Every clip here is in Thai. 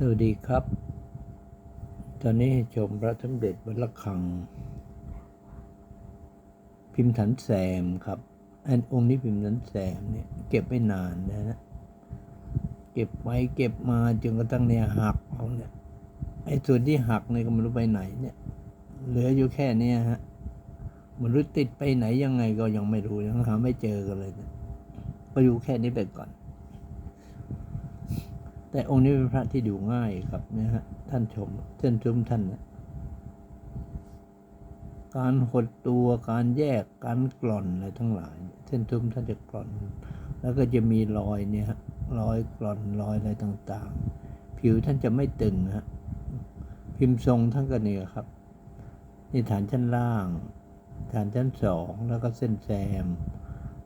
สวัสดีครับ ตอนนี้ให้ชมพระสมเด็จวัดระฆัง พิมพ์ถันแสมครับ อันองค์นี้พิมพ์ถันแสมเนี่ยเก็บไม่นานนะนะ เก็บไว้เก็บมาจนกระทั่งเนี่ยหักเอาเนี่ย ไอ้ส่วนที่หักเนี่ยก็ไม่รู้ไปไหนเนี่ย เหลืออยู่แค่เนี้ยฮะมันรู้ติดไปไหนยังไงก็ยังไม่รู้ยังหาไม่เจอกันเลยนี่ยก็อยู่แค่นี้ไปก่อน แต่องค์นี้เป็นพระที่ดูง่ายครับนะฮะท่านชมเส้นชุมท่านนะการหดตัวการแยกการกล่อนอะไรทั้งหลายเส้นชุมท่านจะกล่อน แล้วก็จะมีรอยเนี่ยฮะรอยกล่อนรอยอะไรต่างๆ ผิวท่านจะไม่ตึงฮะพิมพ์ทรงท่านก็เนี่ยครับนี่ฐานชั้นล่าง ฐานชั้นสองแล้วก็เส้นแซม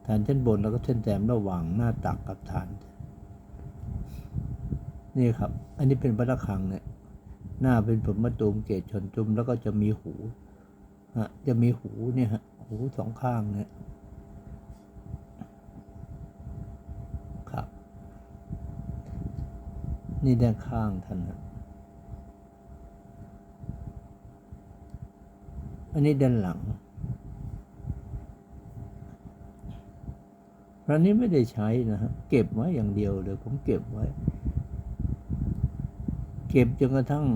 ฐานชั้นบนแล้วก็เส้นแซมระหว่างหน้าตักกับฐาน นี่ครับ อันนี้เป็นพระระฆังเนี่ย หน้าเป็นผมมะตูมเกศชนจุมแล้วก็จะมีหูฮะจะมีหูเนี่ยฮะ หูสองข้างเนี่ยครับ นี่ด้านข้างท่านนะอันนี้ด้านหลังพระนี้ไม่ได้ใช้นะฮะ เก็บไว้อย่างเดียวเลยผมเก็บไว้ เก็บจนกระทั่ง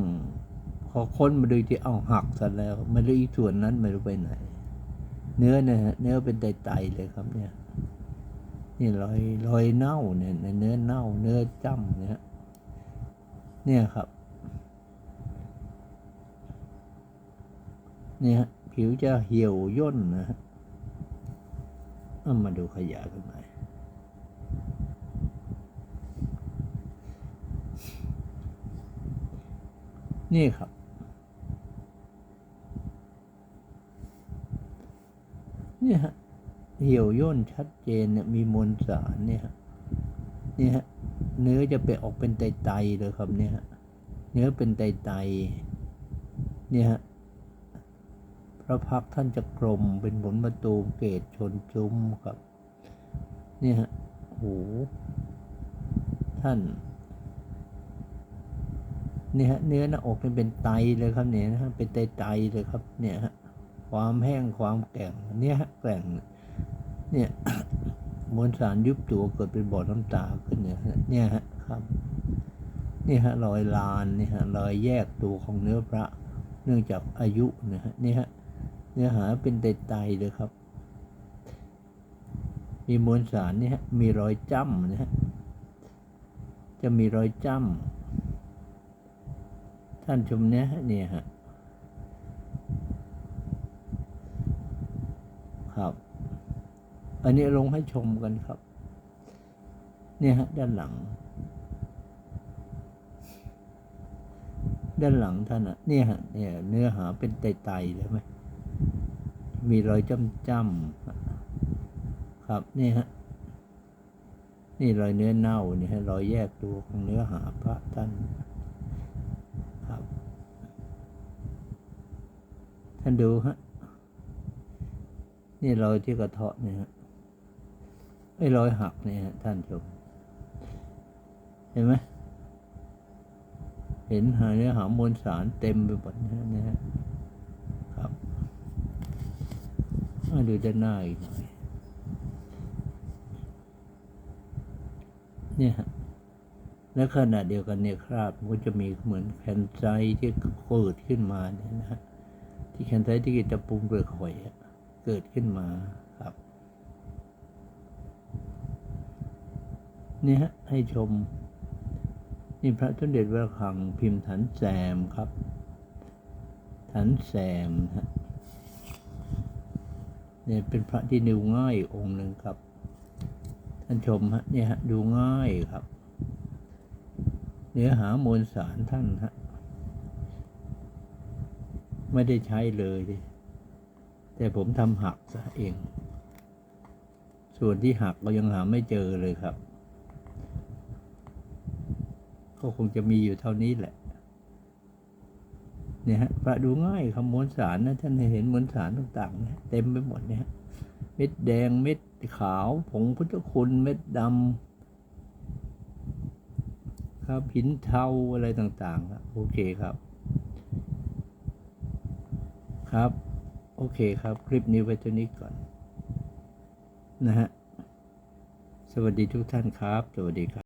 พอค้นมาดูที่เอาหักซะแล้วไม่รู้อีส่วนนั้นไม่รู้ไปไหน เนื้อเนี่ยฮะเนื้อเป็นไตๆเลยครับเนี่ย นี่รอยรอยเน่าเนี่ยเนื้อเน่า เนื้อจ้ำเนี่ยเนี่ยครับ เนี่ยผิวจะเหี่ยวย่นนะฮะเอามาดูขยายกันหน่อย นี่ครับเนี่ยฮะเหี่ยวย่นชัดเจนเนี่ยมีมวลสารเนี่ยฮะเนี่ยฮะเนื้อจะไปออกเป็นไตๆเลยครับเนี่ยฮะเนื้อเป็นไตๆเนี่ยฮะพระพักท่านจะกลมเป็นผลประตูเกตชนจุ้มครับ เนี่ยฮะหูท่าน เนี่ยฮะเนื้อหน้าอกนี่เป็นไตเลยครับเนี่ยนะฮะเป็นไตๆเลยครับเนี่ยฮะความแห้งความแกร่งเนี่ยฮะแกร่งเนี่ยมวลสารยุบตัวเกิดเป็นบ่อน้ำตาขึ้นเนี่ยเนี่ยฮะครับนี่ฮะรอยลานนี่ฮะรอยแยกตัวของเนื้อพระ เนื่องจากอายุนะฮะนี่ฮะเนื้อหาเป็นไตๆเลยครับ มีมวลสารนี่ฮะมีรอยจ้ำนะฮะจะมีรอยจ้ำ ท่านชมเนี้ยเนี่ยฮะครับ อันนี้ลงให้ชมกันครับ เนี่ยฮะ ด้านหลัง ด้านหลังท่านอะเนี่ยฮะเนี่ยเนื้อหาเป็นไตๆเลยไหมมีรอยจ้ำๆครับนี่ฮะนี่รอยเนื้อเน่านี่ฮะรอยแยกตัวของเนื้อหาพระท่าน ครับ ท่านดูฮะ นี่รอยที่กระเทาะเนี่ยฮะ ไอ้รอยหักเนี่ยฮะท่านชม เห็นไหม เห็นหาเนื้อหามวลสารเต็มไปหมดนะฮะครับมาดูด้านหน้าอีกหน่อย เนี่ยฮะและขณะเดียวกันเนี่ยคราบก็จะมีเหมือนแคนไซที่เกิดขึ้นมาเนี่ยนะฮะ ที่แคนไซต์ที่จะปรุงเปลือกหอยเกิดขึ้นมาครับ นี่ฮะให้ชม นี่พระสมเด็จพระคลังพิมพ์ถันแซมครับ ถันแซมฮะเนี่ยเป็นพระที่ดูง่ายองค์หนึ่งครับท่านชมฮะเนี่ยฮะดูง่ายครับ เนื้อหามวลสารท่านฮะ ไม่ได้ใช้เลย แต่ผมทำหักซะเอง ส่วนที่หักก็ยังหาไม่เจอเลยครับ ก็คงจะมีอยู่เท่านี้แหละ เนี่ยฮะพระดูง่ายคำมวลสารนะท่านเห็นมวลสารต่างๆนะเต็มไปหมดเนี่ยเม็ดแดงเม็ดขาวผงพุทธคุณเม็ดดำครับหินเทาอะไรต่างๆโอเคครับ ครับ โอเคครับ คลิปนี้ไว้เท่านี้ก่อน นะฮะ สวัสดีทุกท่านครับ สวัสดีครับ